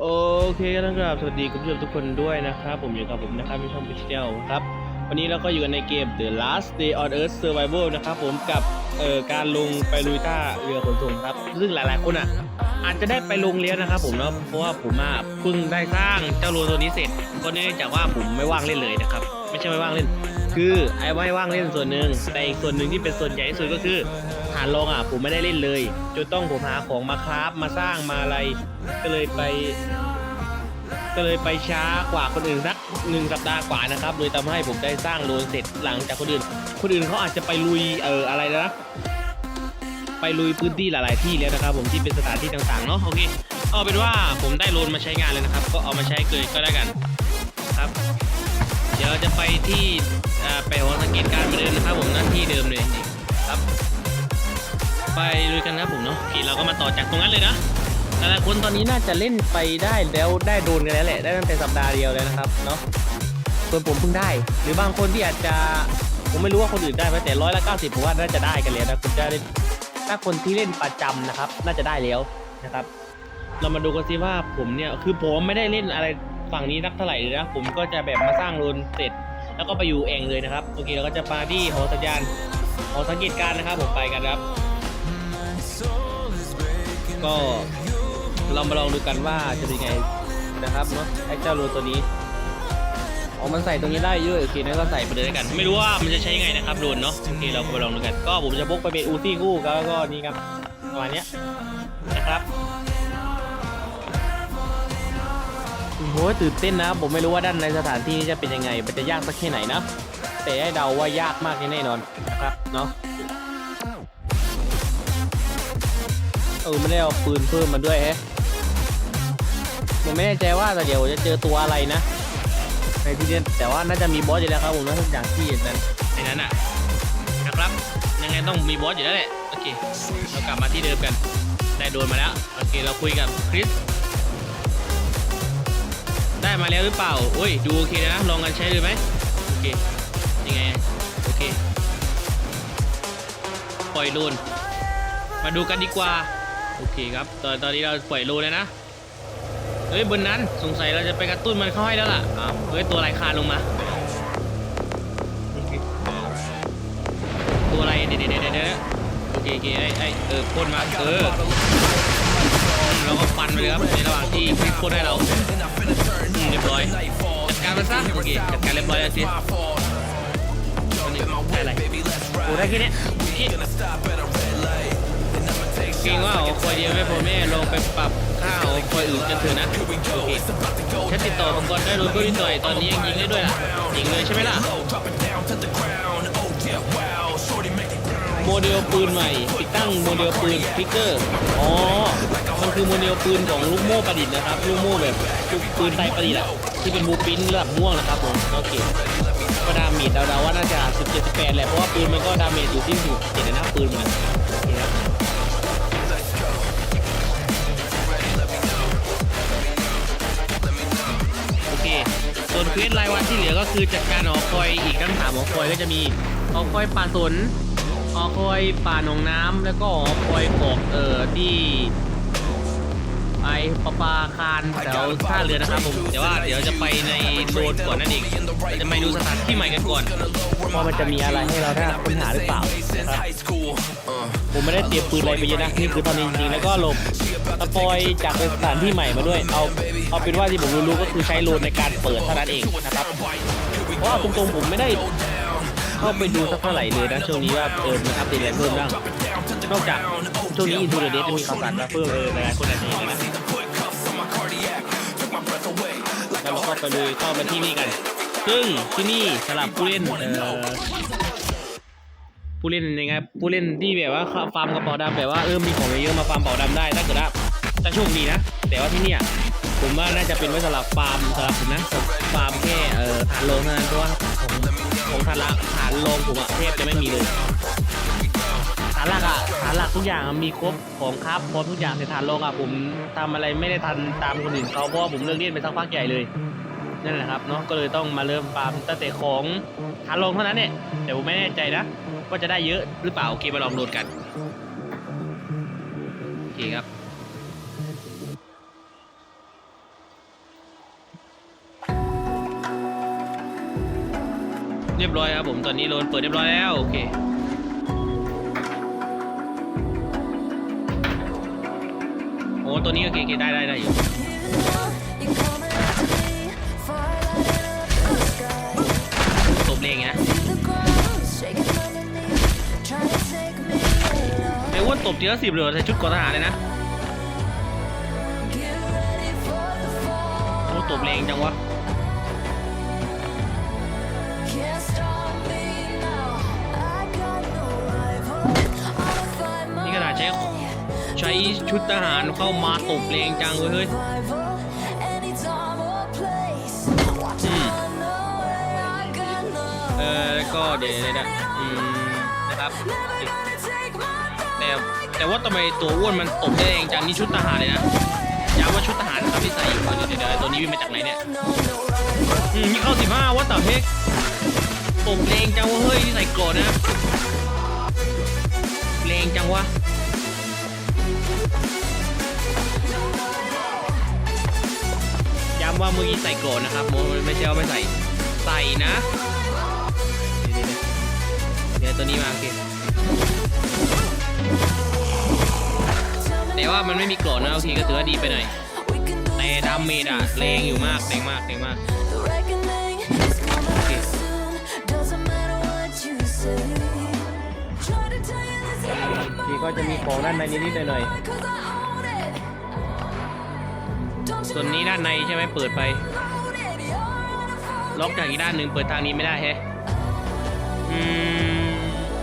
โอเคก็ต้องกราบสวัสดีคุณผู้ชมทุกคนด้วยนะครับ ผมอยู่กับผมนะครับในช่องพิชเชลครับ วันนี้เราก็อยู่กันในเกม The Last Day on Earth Survival นะครับผมกับเอ่อการลงไปลุยท่าเรือขนส่งครับ ซึ่งหลายๆคนอะ อาจจะได้ไปลงเลี้ยวนะครับผมเนาะเพราะว่าผมอะเพิ่งได้สร้างเจ้าโรตัวนี้เสร็จ ก็เนื่องจากว่าผมไม่ว่างเล่นเลยนะครับ ไม่ใช่ไม่ว่างเล่น คือไอ้ไม่ว่างเล่นส่วนหนึ่งแต่อีกส่วนหนึ่งที่เป็นส่วนใหญ่ที่สุดก็คือ ฐานรองอะผมไม่ได้เล่นเลย จนต้องผมหาของมาคราฟมาสร้างมาอะไร ก็เลยไป ก็เลยไปช้ากว่าคนอื่นสักหนึ่งสัปดาห์กว่านะครับโดยทำให้ผมได้สร้างโรนเสร็จหลังจากคนอื่น คนอื่นเขาอาจจะไปลุยเอออะไรนะไปลุยพื้นที่หลาย ๆ ที่แล้วนะครับ ผมที่เป็นสถานที่ต่าง ๆ เนาะโอเคเอาเป็นว่าผมได้โรนมาใช้งานเลยนะครับ ก็เอามาใช้เกิดก็ได้กันครับ เดี๋ยวจะไปที่ไปหอสังเกตการณ์เหมือนเดิมนะครับ ผมหน้าที่เดิมเลยครับ ไปลุยกันนะผมเนาะโอเคเราก็มาต่อจากตรงนั้นเลยนะหลายๆคนตอนนี้น่าจะเล่นไปได้แล้วได้โดนกันแล้วแหละได้ตั้งแต่สัปดาห์เดียวแล้วนะครับเนาะส่วนผมเพิ่งได้ หรือบางคนที่อาจจะผมไม่รู้ว่าคนอื่นได้ไหมแต่ร้อยละเก้าสิบผมว่าน่าจะได้กันแล้วนะคุณจะได้ถ้าคนที่เล่นประจำนะครับ น่าจะได้แล้วนะครับ เรามาดูกันซิว่าผมเนี่ยคือผมไม่ได้เล่นอะไรฝั่งนี้นักเท่าไหร่เลยนะผมก็จะแบบมาสร้างโรนเสร็จ แล้วก็ไปอยู่เองเลยนะครับโอเคเราก็จะมาที่หอสัญญาณหอสังเกตการนะครับผมไปกันครับ ก็เรามาลองดูกันว่าจะเป็นไงนะครับเนาะไอ้เจ้าโรตัวนี้อ๋อมันใส่ตรงนี้ได้ด้วยโอเคนั้นก็ใส่ไปเลยแล้วกัน ไม่รู้ว่ามันจะใช้ยังไงนะครับโดนเนาะโอเคเราไปลองดูกัน ก็ผมจะพกไปเป็นอูซี่คู่แล้วก็นี่ครับประมาณเนี้ยนะครับโอ้โหตื่นเต้นนะ ผมไม่รู้ว่าด้านในสถานที่นี้จะเป็นยังไง มันจะยากสักแค่ไหนนะ แต่ให้เดาว่ายากมากแน่นอนนะครับเนาะ ออไม่ได้เอาปืนเพิ่มมาด้วยแฮะผมไม่แน่ใจว่าแต่เดี๋ยวจะเจอตัวอะไรนะในที่นี้แต่ว่าน่าจะมีบอสอยู่แล้วครับผมนะทุกอย่างที่เห็นนั้นในนั้นอะนะครับยังไงต้องมีบอสอยู่แล้วแหละโอเคเรากลับมาที่เดิมกันได้โดนมาแล้วโอเคเราคุยกับคริสได้มาแล้วหรือเปล่าโอ้ยดูโอเคนะลองกันใช้เลยไหมโอเคยังไงโอเคปล่อยลูนมาดูกันดีกว่า โอเคครับ ตอนตอนนี้เราปล่อยโลเลยนะ เฮ้ยบนนั้นสงสัยเราจะไปกระตุ้นมันเข้าให้แล้วล่ะอ้าวเฮ้ยตัวอะไรคานลงมา ตัวอะไรเดี๋ยวเดี๋ยวเดี๋ยวเดี๋ยวโอเคโอเคไอ้ไอเออพ่นมาเออเราก็ฟันไปเลยครับในระหว่างที่คลิปพ่นให้เราเรียบร้อยจัดการมันซะโอเคจัดการเรียบร้อยแล้วสิอันนี้ได้อะไรโอ้ได้แค่นี้ ยโอเคเก่งว่าเอคอยเดียวไม่พอแม่ลองไปปรับค่าเอาคอยอื่นกันเถอะนะโอเคฉันติดต่อมังกรได้โดนก็นิดหน่อยตอนนี้ยังยิงได้ด้วยล่ะยิงเลยใช่ไหมล่ะโมเดลปืนใหม่ติดตั้งโมเดลปืนพิกเกอร์อ๋อมันคือโมเดลปืนของลูกโม่ประดิษฐ์นะครับลูกโม่แบบปืนไทยประดิษฐ์อะที่เป็นบูปินระดับม่วงนะครับผมโอเคก็ดาเมจเดาๆว่าน่าจะ17 18แหละเพราะว่าปืนมันก็ดาเมจอยู่ที่17นะปืนมันโอเคครับ ที่เหลือก็คือจัดการหอคอยอีกทั้งสามหอคอยก็จะมีหอคอยป่าสนหอคอยป่าหนองน้ำแล้วก็หอคอยบอกเอ่อที่ไอปะปาคารแถวท่าเรือนะครับผมแต่ว่าเดี๋ยวจะไปในโซนก่อนนั่นเองจะไปดูสถานที่ใหม่กันก่อนว่ามันจะมีอะไรให้เราได้ค้นหาหรือเปล่านะครับผมไม่ได้เตรียมปืนอะไรไปเยอะนะนี่คือตอนนี้จริงๆแล้วก็หลบสปอยจากสถานที่ใหม่มาด้วยเอา เอาเป็นว่าที่ผมรู้ๆก็คือใช้โลนในการเปิดเท่านั้นเองนะครับเพราะว่าตรงๆผมไม่ได้เข้าไปดูสักเท่าไหร่เลยนะช่วงนี้ว่าเออมีอัปเดตอะไรเพิ่มบ้างนอกจากช่วงนี้อินทูเดเดจะมีข่าวสารมาเพิ่มเออหลายคนอาจจะเห็นแล้นะแล้วเราก็ไปเลยเข้ามาที่นี่กัน ซึ่งที่นี่สำหรับผู้เล่นเออผู้เล่นยังไงผู้เล่นที่แบบว่าฟาร์มกระเป๋าดำแบบว่าเออมีของเยอะๆมาฟาร์มกระเป๋าดำได้ถ้าเกิดว่าถ้าโชคดีนะ แต่ว่าที่เนี่ย ผมว่าน่าจะเป็นไว้สำหรับฟาร์มสำหรับผมนะฟาร์มแค่เอ่อฐานโลงเท่านั้นเพราะว่าของของฐานละฐานโลงผมอะแทบจะไม่มีเลยฐานหลักอะฐานหลักทุกอย่างมีครบของครับพร้อมทุกอย่างแต่ฐานรองอะผมทำอะไรไม่ได้ทันตามคนอื่นเขาเพราะว่าผมเลิกเล่นไปสักพักใหญ่เลยนั่นแหละครับเนาะก็เลยต้องมาเริ่มฟาร์มตั้งแต่ของฐานรองเท่านั้นเนี่ยแต่ผมไม่แน่ใจนะว่าจะได้เยอะหรือเปล่าโอเคมาลองโหลดกันโอเคครับ รียบร้อยครับผมตอนนี้โลนเปิดเรียบร้อยแล้วโอเคโอ้ตัวนี้โอเคโอเคได้ได้ได้อยู่ตบเลงไงไอ้อ้วนตบทีละสิบเหลือใส่ชุดกอทหารเลยนะโอ้ตบเลงจังวะ ใช้ชุดทหารเข้ามาตบเลงจังเว้ยเฮ้ยอืมเออแล้วก็เดี๋ยวเดี๋ยวเดี๋ยวอืมนะครับแต่แต่ว่าทำไมตัวอ้วนมันตบได้เองจังนี่ชุดทหารเลยนะย้ำว่าชุดทหารนะครับที่ใส่อยู่เดี๋ยวเดี๋ยวเดี๋ยวตัวนี้วิ่งมาจากไหนเนี่ยอืมมีเข้าสิบห้าวัตถุเพกตบเลงจังเวะเฮ้ยที่ใส่โกรธนะเลงจังวะ ว่ามือกี้ใส่โกรธนะครับโมไม่ใช่ว่าไม่ใส่ใส่นะเดี๋ยวๆๆเดี๋ยวตัวนี้มาโอเคแต่ว่ามันไม่มีโกรธนะโอเคก็ถือว่าดีไปหน่อยแต่ดาเมจอะแรงอยู่มากแรงมากแรงมากทีก็จะมีของด้านในนิดๆหน่อยๆ ส่วนนี้ด้านในใช่ไหมเปิดไป ล็อกจากอีกด้านหนึ่งเปิดทางนี้ไม่ได้แฮะอืม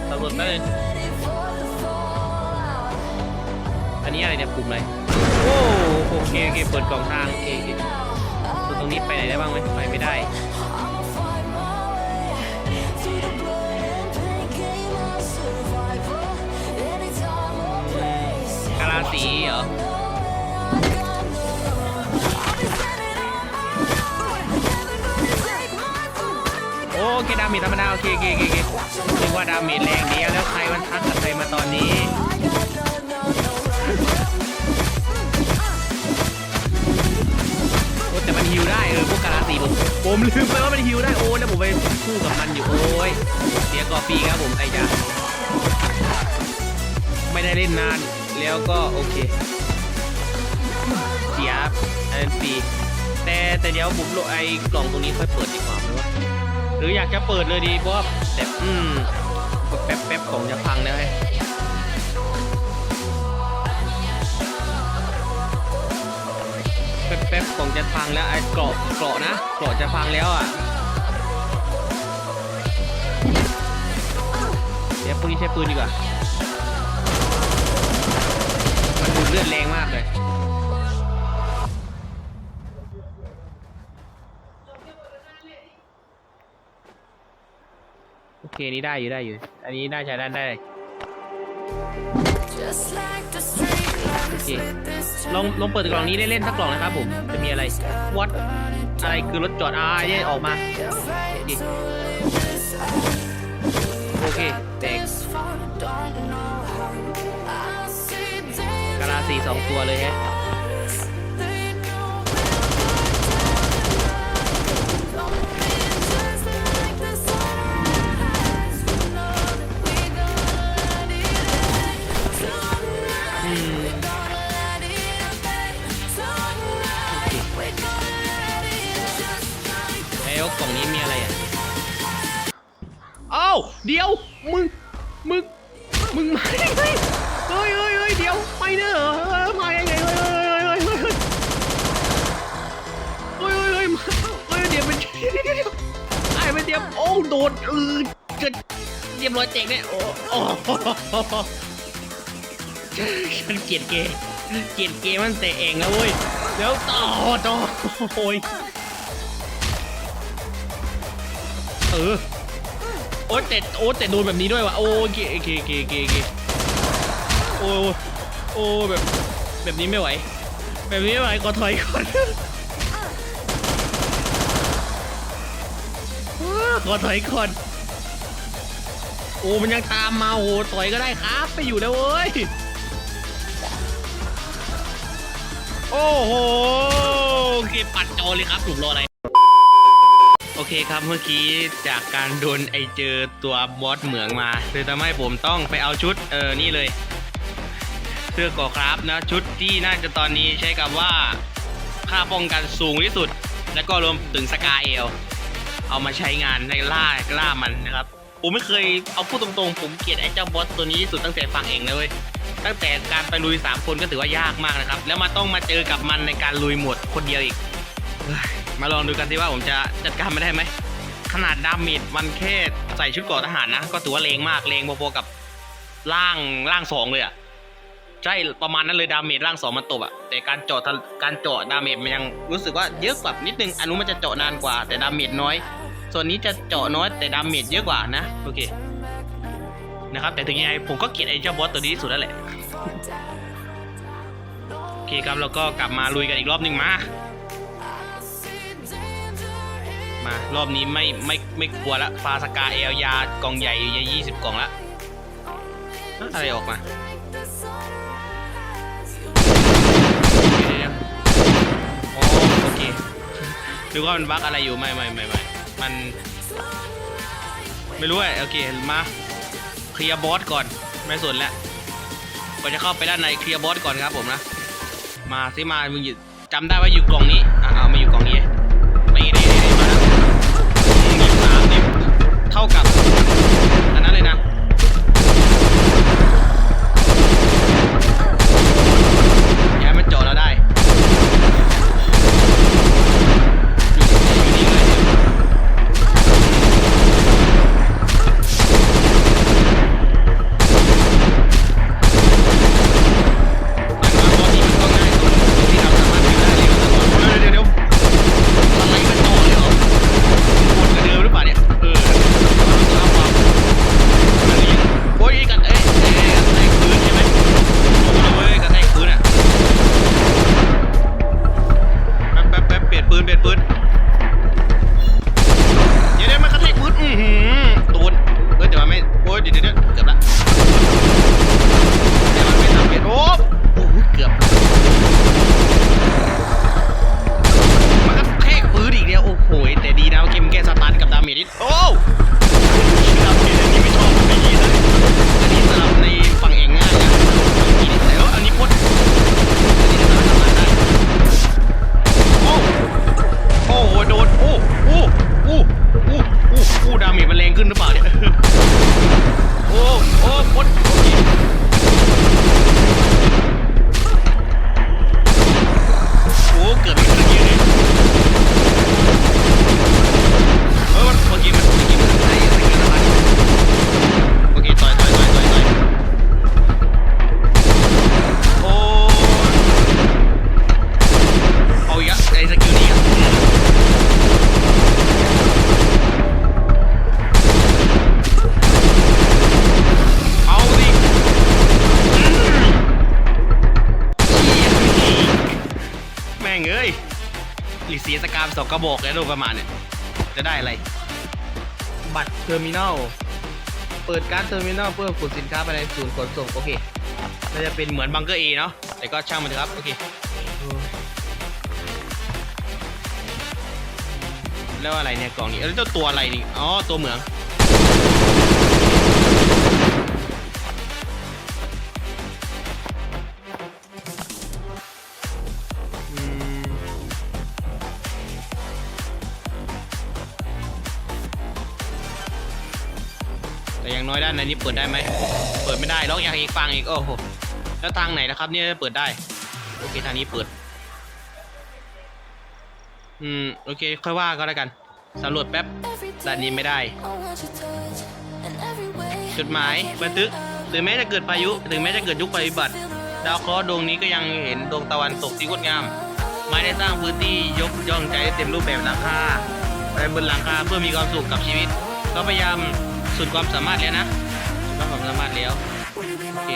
ตำรวจแป๊บนึงอันนี้อะไรเนี่ยปุ่มอะไรโอ้โอเคโอเคเปิดกล่องทางโอเคโอเคตรงนี้ไปไหนได้บ้างไหมไปไม่ได้กาลาสีเหรอ โอเคดาเมจธรรมดาโอเคโอเคโอเคนึกว่าดาเมจแรงเดียวแล้วใครมันทักกับใครมาตอนนี้โอ้แต่มันฮิวได้เออพวกกาลาสีผมผมลืมไปว่ามันฮิวได้โอ้แล้วผมไปคู่กับมันอยู่โอ้ยเสียกอปีครับผมไอ้จ้าไม่ได้เล่นนานแล้วก็โอเคเสียอันนั้นฟรีแต่แต่เดี๋ยวผมโหลดไอ้กล่องตรงนี้ค่อยเปิดดีกว่าไหมวะ รืออยากจะเปิดเลยดีเพราะว่าแต่อืมแป๊บแป๊บของจะพังแล้วไอ้แป๊บแป๊บของจะพังแล้วไอ้เกราะเกราะนะเกราะจะพังแล้วอะเดี๋ยวพวกนี้ใช้ปืนดีกว่ามันดูดเลือดแรงมากเลย เคนี่ได้อยู่ได้อยู่ อันนี้น่าใช้ด้านได้ โอเค ลองลองเปิดกล่องนี้เล่นๆสักกล่องนะครับผม จะมีอะไรวัดอะไรคือรถจอดอ่าเนี่ยออกมา โอเคโอเคแตกกาลาสีสองตัวเลยฮะ เดี๋ยวมึงมึงมึงมาได้ไเฮ้ยเฮ้ยเฮ้ยเดี๋ยวไปเนอะเฮ้มาไงไงเฮ้ยเฮ้ยเฮ้ยเฮ้ยเฮ้ยเฮ้ยเอ้ยมาเอ้ยเดี๋ยวเดี๋ยวไอ้มันเดี๋ยวโอ้โดนเออเกิดเรียบร้อยเจ๊งเนี่ยโอ้โอ้ฉันเกลียดเกมเกลียดเกมมันแต่เองนะเว้ยแล้วต่อต่อโอ้ยเออ โอ้แต่โอ้แต่โดนแบบนี้ด้วยวะโอ้เกเกเกเกเกโอ้โอ้แบบแบบนี้ไม่ไหว แบบนี้ไม่ไหวขอถอยก่อนขอถอยก่อนโอ้มันยังตามมาโอ้ถอยก็ได้ครับไปอยู่แล้วเว้ยโอ้โหโอเคปัดจอเลยครับหลุมรออะไร โอเคครับเมื่อกี้จากการโดนไอเจอตัวบอสเหมืองมาเลยทำให้ผมต้องไปเอาชุดเออนี่เลย เสื้อเกอครับนะชุดที่น่าจะตอนนี้ใช้กับว่าค่าป้องกันสูงที่สุด แล้วก็รวมถึงสกาเอลเอามาใช้งานในล่าล่ามันนะครับผมไม่เคยเอาพูดตรงๆ ผมเกลียดไอ้เจ้าบอสตัวนี้ที่สุดตั้งแต่ฟังเองเลย ตั้งแต่การไปลุย 3 คนก็ถือว่ายากมากนะครับ แล้วมาต้องมาเจอกับมันในการลุยหมดคนเดียวอีก มาลองดูกันสิว่าผมจะจัดการมันได้ไหม ขนาดดาเมจมันแค่ใส่ชุดเกราะทหารนะ ก็ถือว่าเลงมากเลงพอๆกับร่างร่างสองเลยอะใช่ประมาณนั้นเลยดาเมจร่างสองมันตบอะแต่การเจาะการเจาะดาเมจมันยังรู้สึกว่าเยอะกว่านิดนึงอันนู้นมันจะเจาะนานกว่า แต่ดาเมจน้อย ส่วนนี้จะเจาะน้อยแต่ดาเมจเยอะกว่านะโอเคนะครับแต่ถึงยังไงผมก็เกลียดไอ้เจ้าบอสตัวนี้ที่สุดแล้วแหละโอเคครับเราก็กลับมาลุยกันอีกรอบหนึ่งมา มารอบนี้ไม่ไม่ไม่กลัวละฟาสกาเอลยากล่องใหญ่ยายี่สิบกล่องละอะไรออกมาเดี๋ยวๆอ๋อโอเคนึกว่ามันบั๊กอะไรอยู่ไม่ไม่ไม่ไม่มัน ไม่รู้อะโอเคมาเคลียร์บอสก่อนไม่สนแล้วก่อนจะเข้าไปด้านในเคลียร์บอสก่อนครับผมนะ มาซิมามึงอยู่จำได้ว่าอยู่กล่องนี้อะเอามาอยู่กล่องนี้ เท่ากับ อร์มินอลเปิดการเทอร์มินอลเพื่อขนสินค้าไปในศูนย์ขนส่งโอเคน่าจะเป็นเหมือนบังเกอร์เอเนาะแต่ก็ช่างมันเถอะครับโอเคแล้วอะไรเนี่ยกล่องนี้แล้วเจ้าตัวอะไรนี่อ๋อตัวเหมือง อย่างน้อยด้านในนี้เปิดได้ไหม เปิดไม่ได้ล็อกอย่างอีกฟังอีก โอ้โห แล้วทางไหนนะครับเนี่ยเปิดได้ โอเคทางนี้เปิด อืม โอเค ค่อยว่าก็แล้วกัน สำรวจแป๊บ ด้านนี้ไม่ได้ จุดหมายบันทึก ถึงแม้จะเกิดพายุ ถึงแม้จะเกิดยุคภัยพิบัติ ดาวเคราะห์ดวงนี้ก็ยังเห็นดวงตะวันตกที่งดงาม ไม่ได้สร้างพื้นที่ยกย่องใจเต็มรูปแบบหลังคาไปบนหลังคาเพื่อมีความสุขกับชีวิต ก็พยายาม สุดความสามารถแล้วนะสุดความสามารถแล้วโอเค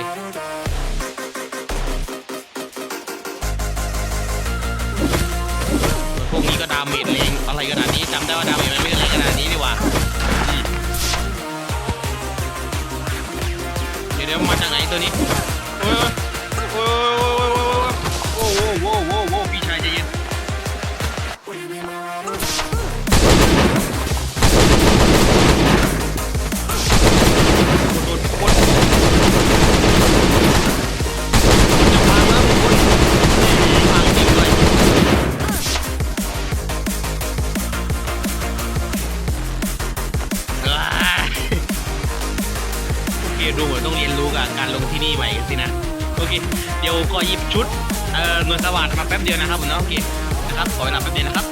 พวกนี้ก็ดาเมจแรงอะไรขนาดนี้จำได้ว่าดาเมจมันไม่ได้แรงขนาดนี้ดีกว่าเดี๋ยวเดี๋ยวมาจากไหนตัวนี้โอ้ย เอ่อหน่วยสวัสดมาแป๊บเดียวนะครับผมเนาะโอเคนะครับขอเวลาแป๊บเดียวนะครับ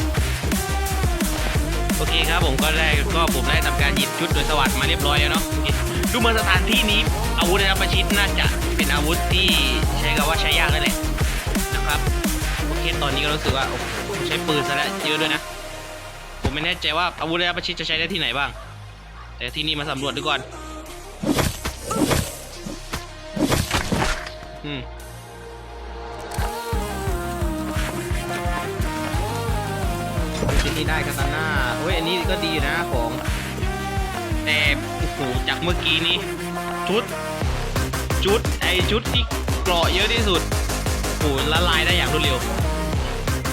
โอเคครับผมก็ได้ก็ผมได้ทำการหยิบชุดหน่วยสวัสดมาเรียบร้อยแล้วเนาะโอเคดูเหมือนสถานที่นี้อาวุธในประชิดน่าจะเป็นอาวุธที่ใช้คำว่าใช้ยากเลยแหละนะครับโอเคตอนนี้ก็รู้สึกว่าใช้ปืนซะแล้วเยอะด้วยนะ ผมไม่แน่ใจว่าอาวุธระยะประชิดจะใช้ได้ที่ไหนบ้าง แต่ที่นี่มาสำรวจดูก่อนอืม นี่ได้คาตาน่าโอ้ยอันนี้ก็ดีนะของแต่โอ้โหจากเมื่อกี้นี้ชุด ชุดไอชุดที่เกราะเยอะที่สุดโอ้โหละลายได้อย่างรวดเร็ว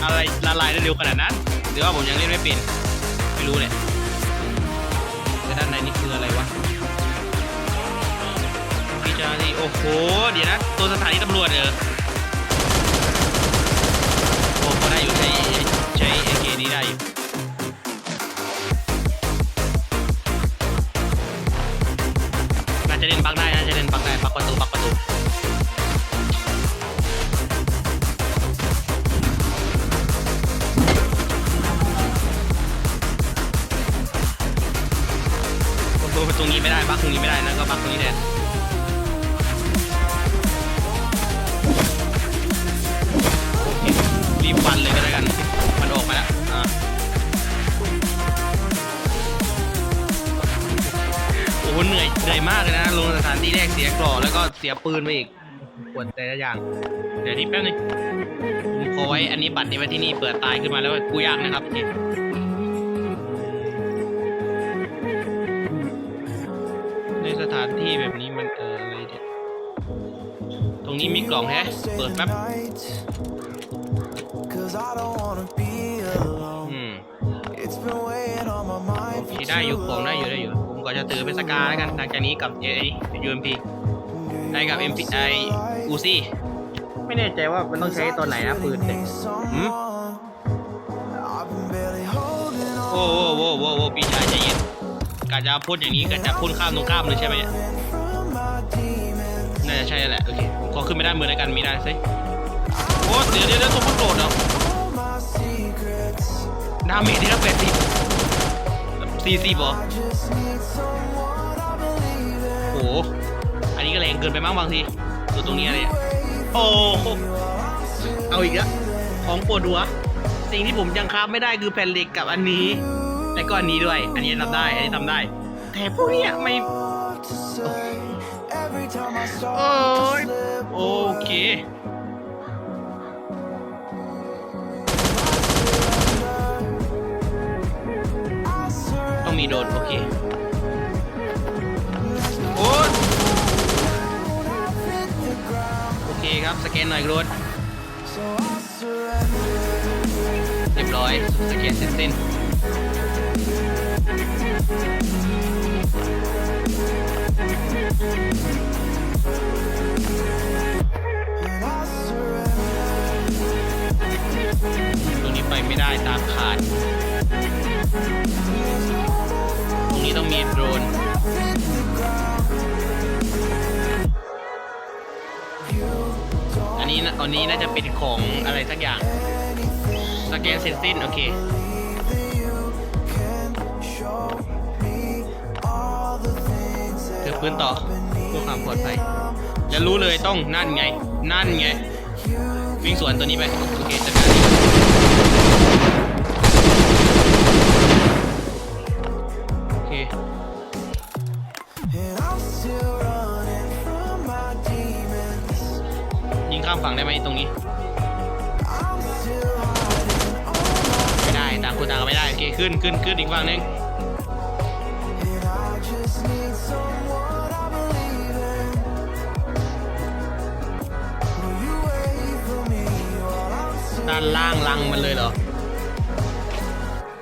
อะไรละลายได้เร็วขนาดนั้นหรือว่าผมยังเล่นไม่เป็นไม่รู้เนี่ยแต่ด้านในนี่คืออะไรวะพี่เจ้าหน้าที่โอ้โหเดี๋ยวนะตัวสถานีตำรวจเออโอ้ก็ได้อยู่ใช้ใช้ เอเกนี้ได้อยู่น่าจะเล่นบักได้น่าจะเล่นบักได้บักประตูบัก ปืนไปอีกปวดแต่ละอย่าง เดี๋ยวนี้แป๊บนึงผมขอไว้อันนี้บัตรนี้ไว้ที่นี่เปิดตายขึ้นมาแล้วกูยากนะครับโอเคในสถานที่แบบนี้มันเอออะไรเนี่ยตรงนี้มีกล่องแฮะ เปิดแป๊บ Cause I don't wanna be alone. อืม It's been weighing on my mind โอ for เคได้อยู่ too กล่องได้อยู่ได้อยู่ ผมก็จะถือเป็นสกาแล้วกันหลังจากนี้กับไอ้ UMP ได้กับ MP ไออูซี่ไม่แน่ใจว่ามันต้องใช้ตอนไหนนะปืนเนี่ย someone. I've been barely holding โอ้โหโอ้โหโอ้โหพี่ชายใจเย็นกาจะพ่นอย่างนี้กาจะพ่นข้ามตรงข้ามเลยใช่ไหมเนี่ย on from my demons. น่าจะใช่แหละโอเคผมขอขึ้นไม่ได้มือแล้วกันมีได้สิโอ้เดี๋ยวเดี๋ยวเดี๋ยวตัวพุ่งโดดเนาะ All my secrets. ดาเมจที่เราเป็นสิบสี่สิบเหรอ I just need someone I believe in. โอ้โหอันนี้ ก็แรงเกินไปมั้งบางทีดูตรงนี้อะไรอะโอ้โหเอาอีกแล้วของปวดหัว สิ่งที่ผมยังค้าบไม่ได้คือแผ่นเหล็กกับอันนี้ และก็อันนี้ด้วย อันนี้ทำได้ อันนี้ทำได้ แต่พวกเนี้ยไม่ What to say every time I start โอ้ย to slip โอเค I surrender. ต้องมีโดนโอเค ครับสแกนหน่อยกรดเรียบร้อยสแกนเสร็จสิ้นตรงนี้ไปไม่ได้ตามขาด ของอะไรสักอย่าง สแกนเสร็จสิ้น โอเคถือปืนต่อเพื่อความปลอดภัยแล้วรู้เลยต้องนั่นไง นั่นไง วิ่งสวนตัวนี้ไป โอเคจัดการโอเคยิงข้ามฝั่งได้ไหมตรงนี้ ขึ้นขึ้นขึ้นอีกฝั่งหนึงด้านล่างลังมันเลยเหรอ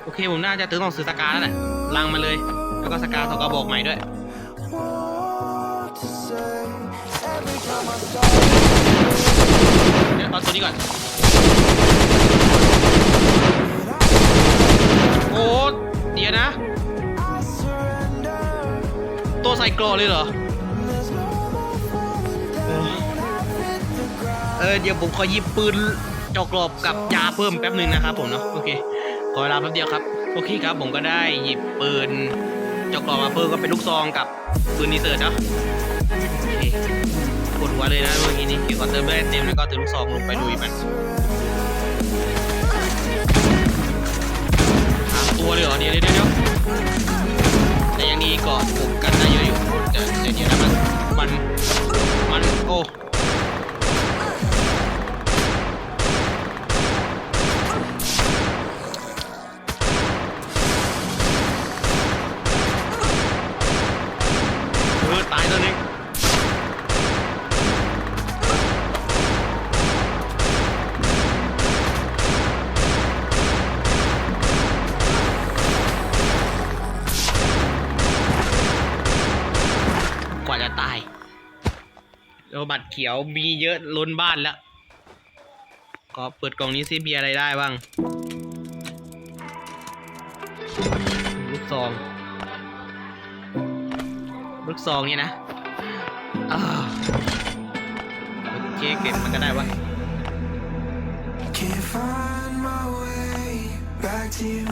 โอเคผมน่าจะตื้อต้องซื้อสกาแล้วแหละลังมันเลย แล้วก็สกาสองกระบอกใหม่ด้วยเดี๋ยวเอาตัวนี้ก่อน โอ้เดี๋ยวนะ ตัวใส่กรอเลยเหรอ เออเดี๋ยวผมขอหยิบปืนจอกรอบกับยาเพิ่มแป๊บหนึ่งนะครับผมเนาะโอเคขอเวลาแป๊บเดียวครับโอเคครับผมก็ได้หยิบปืนจอกรอบมาเพิ่มก็เป็นลูกซองกับปืนนีเซิร์เนาะโอเคปวดหัวเลยนะเมื่อกี้นี้เกี่ยวกับเติมไม่ได้เต็มแล้วก็ถือลูกซองลงไปลุยมัน ตัวเลยเหรอเดี๋ยวเดี๋ยวเดี๋ยวแต่ยังดีเกาะปลุกกันได้เยอะอยู่แต่แต่เดี๋ยวนะมันมันมันโอ้ เขียวมีเยอะล้นบ้านแล้วก็เปิดกล่องนี้ซิมีอะไรได้บ้าง ลูกซอง ลูกซองเนี่ยนะโอเคเก็บมันก็ได้วะ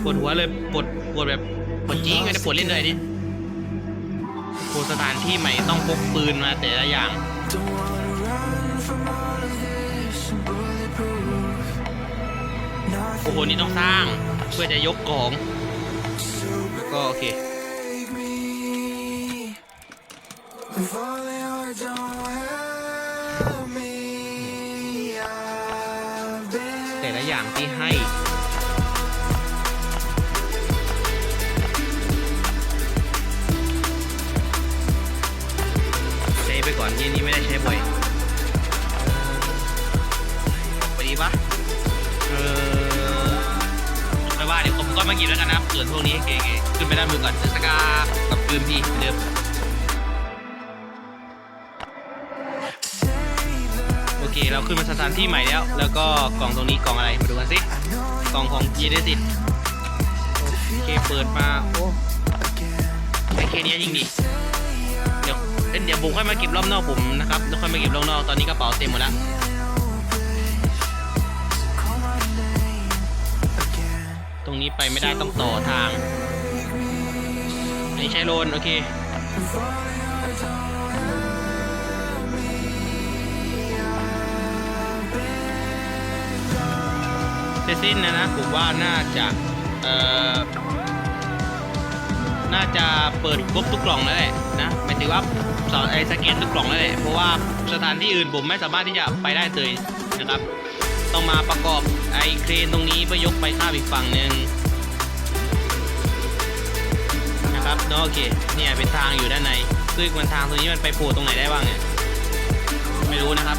ปวดหัวเลยปวดปวดแบบปวดจี้ไม่ได้ปวดเล่นเลยนี่ปวดสถานที่ใหม่ต้องพกปืนมาแต่ละอย่าง โอ้โหนี่ต้องสร้างเพื่อจะยกของแล้วก็โอเคแต่ละอย่างที่ให้ใช้ไปก่อนที่นี่ไม่ได้ใช้บ่อย ว่าเดี๋ยวผมก็มากินแล้วกันนะครับส่วนพวกนี้เก๋ๆขึ้นไปด้านมือก่อนสกากับปืนพี่เตือนเดิมโอเค เราขึ้นมาสถานที่ใหม่แล้ว แล้วก็กล่องตรงนี้กล่องอะไรมาดูกันสิกล่องของยีเดสิตโอเคเปิดมาโอ้แค่แค่นี้จริงดิเดี๋ยวเอ้ยเดี๋ยวผมค่อยมาเก็บรอบนอกผมนะครับแล้วค่อยมาเก็บรอบนอกตอนนี้กระเป๋าเต็มหมดแล้ว นี้ไปไม่ได้ต้องต่อทางอันนี้ใช้โลนโอเคเสร็จสิ้นนะนะผมว่าน่าจะเอ่อน่าจะเปิดครบทุกกล่องแล้วแหละนะหมายถึงว่าสอนไอ้สแกนทุกกล่องแล้วแหละเพราะว่าสถานที่อื่นผมไม่สามารถที่จะไปได้เลยนะครับ ต้องมาประกอบไอ้เครนตรงนี้เพื่อยกไปข้ามอีกฝั่งหนึ่งนะครับโอเคเนี่ยเป็นทางอยู่ด้านในซึ่งมันทางตรงนี้มันไปโผล่ตรงไหนได้บ้างเนี่ยไม่รู้นะครับ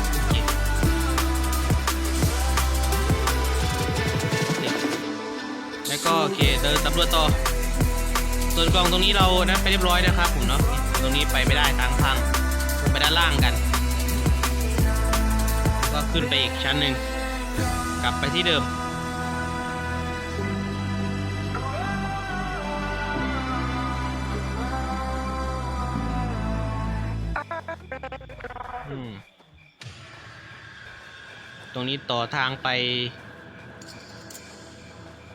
แล้วก็โอเคเดินสำรวจต่อส่วนกล่องตรงนี้เรานั้นไปเรียบร้อยนะครับผมเนาะตรงนี้ไปไม่ได้ทางพังไปด้านล่างกัน ก็ขึ้นไปอีกชั้นหนึ่ง กลับไปที่เดิมอืมตรงนี้ต่อทางไป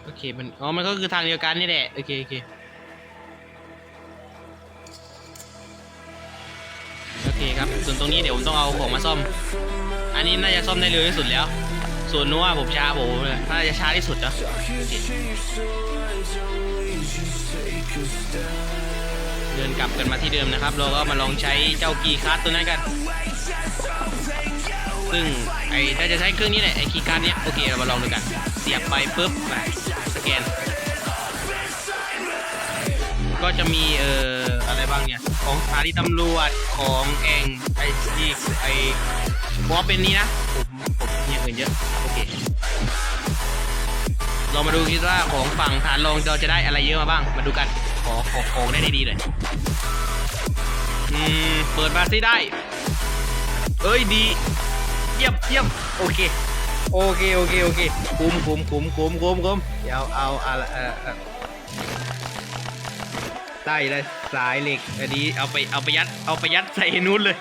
โอเคมัน อ๋อ มันก็คือทางเดียวกันนี่แหละ โอเค โอเค โอเคครับ ส่วนตรงนี้เดี๋ยวผมต้องเอาของมาซ่อม อันนี้น่าจะซ่อมได้เร็วที่สุดแล้ว ส่วนนู้นว่าผมช้าผมน่าจะช้าที่สุดนะเดินกลับกันมาที่เดิมนะครับ เราก็มาลองใช้เจ้ากีย์การ์ดตัวนั้นกัน ซึ่งไอ้ถ้าจะใช้เครื่องนี้แหละไอ้คีการ์ดเนี้ยโอเคเรามาลองดูกัน เสียบไปปุ๊บมาสแกน ก็จะมีเอ่ออะไรบ้างเนี่ย ของสถานีตำรวจของแองไอที่ไอวอเป็นนี้นะผมผม อื่นเยอะโอเคเรามาดูคิดว่าของฝั่งฐานรองเราจะได้อะไรเยอะมาบ้าง มาดูกันขอขอของได้ดีๆเลยอืมเปิดมาสิได้ เอ้ยดี เยี่ยมเยี่ยมโอเคโอเคโอเคโอเคคุ้มคุ้มคุ้มคุ้มคุ้มคุ้มเดี๋ยวเอาอะไรเออเออได้เลยสายเหล็กอันนี้เอาไปเอาไปยัดเอาไปยัดใส่อันนู้นเลย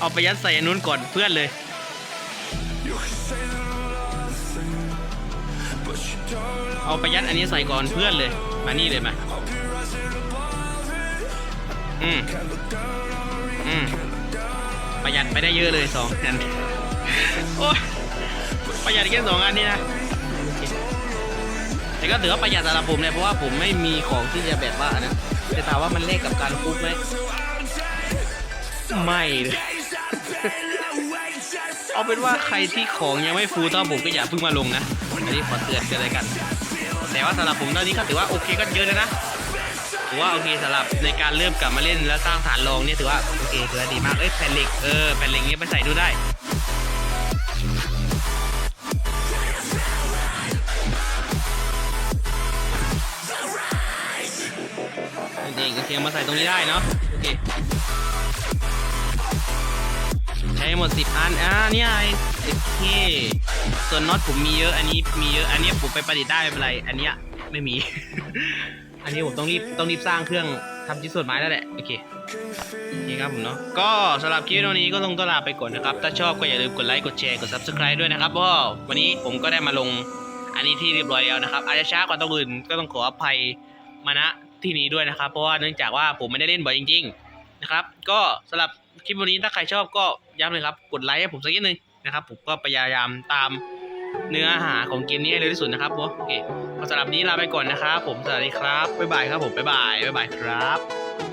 เอาไปยัดใส่อันนู้นก่อนเพื่อนเลย เอาประหยัดอันนี้ใส่ก่อนเพื่อนเลย มานี่เลยมา อืมอืมประหยัดไปได้เยอะเลยสองอันโอ้ยประหยัดแค่สองอันนี้นะ แต่ก็ถือว่าประหยัดสำหรับผมเลยเพราะว่าผมไม่มีของที่จะแบบว่านะจะถามว่ามันเลขกับการคุกไหมไม่เลยเอาเป็นว่าใครที่ของยังไม่ฟูเท่าผมก็อย่าเพิ่งมาลงนะ อันนี้ขอเตือนกันเลยกัน แต่ว่าสำหรับผมตอนนี้ก็ถือว่าโอเคก็เยอะแล้วนะถือว่าโอเคสำหรับในการเริ่มกลับมาเล่นแล้วสร้างฐานรองเนี่ยถือว่าโอเคถือว่าดีมากเอ้ยแผ่นเหล็กเออแผ่นเหล็กเนี้ยไปใส่ดูได้เด็กก็เทียมมาใส่ตรงนี้ได้เนาะโอเคใช้หมดสิบอันอ่าเนี่ยไอ โอเคส่วนน็อตผมมีเยอะ อันนี้มีเยอะ อันนี้ผมไปประดิษฐ์ได้ไม่เป็นไร อันเนี้ยไม่มี อันนี้ผมต้องรีบต้องรีบสร้างเครื่องทำชิ้นส่วนไม้แล้วแหละ โอเคโอเครับผมเนาะ ก็สำหรับคลิปวันนี้ก็ต้องต้องลาไปก่อนนะครับ ถ้าชอบก็อย่าลืมกดไลค์ กดแชร์ กด subscribe ด้วยนะครับเพราะวันนี้ผมก็ได้มาลงอันนี้ที่เรียบร้อยแล้วนะครับอาจจะช้ากว่าตัวอื่นก็ต้องขออภัยมาณที่นี้ด้วยนะครับ เพราะว่าเนื่องจากว่าผมไม่ได้เล่นบ่อยจริง ๆ นะครับ ก็สำหรับคลิปวันนี้ถ้าใครชอบก็ย้ำเลยครับ กดไลค์ให้ผมสักนิดนึง นะครับผมก็พยายามตามเนื้อหาของเกมนี้ให้เร็วที่สุดนะครับโอเคสำหรับนี้ลาไปก่อนนะครับผมสวัสดีครับบ๊ายบายครับผมบ๊ายบายบ๊ายบายครับ